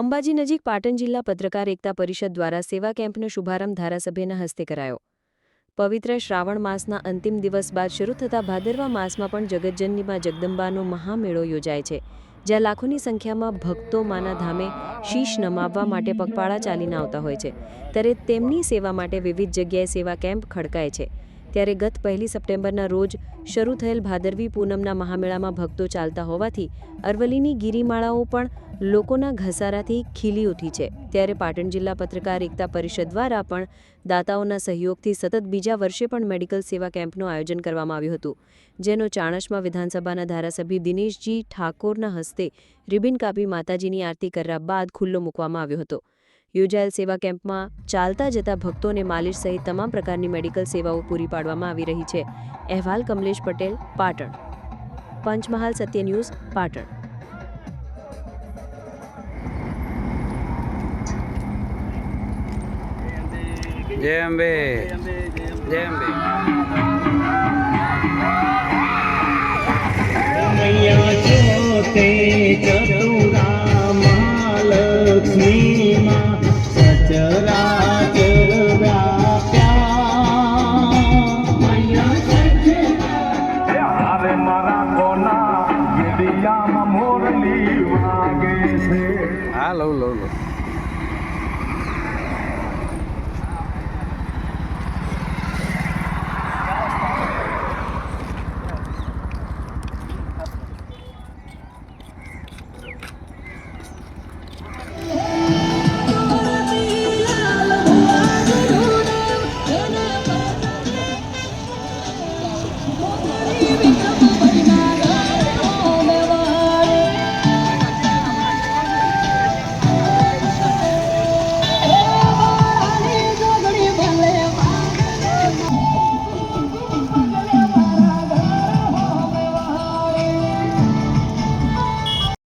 અંબાજી નજીક પાટણ જિલ્લા પત્રકાર એકતા પરિષદ દ્વારા સેવા કેમ્પનો શુભારંભ ધારાસભ્યના હસ્તે કરાયો. પવિત્ર શ્રાવણ માસના અંતિમ દિવસ બાદ શરૂ થતા ભાદરવા માસમાં પણ જગતજનનીમાં જગદંબાનો મહામેળો યોજાય છે, જ્યાં લાખોની સંખ્યામાં ભક્તો માના ધામે શીશ નમાવવા માટે પગપાળા ચાલીને આવતા હોય છે. ત્યારે તેમની સેવા માટે વિવિધ જગ્યાએ સેવા કેમ્પ ખડકાય છે. ત્યારે ગત પહેલી સપ્ટેમ્બરના રોજ શરૂ થયેલ ભાદરવી પૂનમના મહામેળામાં ભક્તો ચાલતા હોવાથી અરવલ્લીની ગિરિમાળાઓ પણ લોકોના ઘસારાથી ખીલી ઉઠી છે. ત્યારે પાટણ જિલ્લા પત્રકાર એકતા પરિષદ દ્વારા પણ દાતાઓના સહયોગથી સતત બીજા વર્ષે પણ મેડિકલ સેવા કેમ્પનું આયોજન કરવામાં આવ્યું હતું, જેનો ચાણસમાં વિધાનસભાના ધારાસભ્ય દિનેશજી ઠાકોરના હસ્તે રિબિન કાપી માતાજીની આરતી કર્યા બાદ ખુલ્લો મૂકવામાં આવ્યો હતો. યોજાયેલ સેવા કેમ્પમાં ચાલતા જતા ભક્તોને માલિશ સહિત તમામ પ્રકારની મેડિકલ સેવાઓ પૂરી પાડવામાં આવી રહી છે. અહેવાલ કમલેશ પટેલ પાટણ. પંચમહાલ સત્ય ન્યૂઝ પાટણ. જય અંબે. જય અંબે. મૈયા જોતે હા લઉં લઉં લઉં.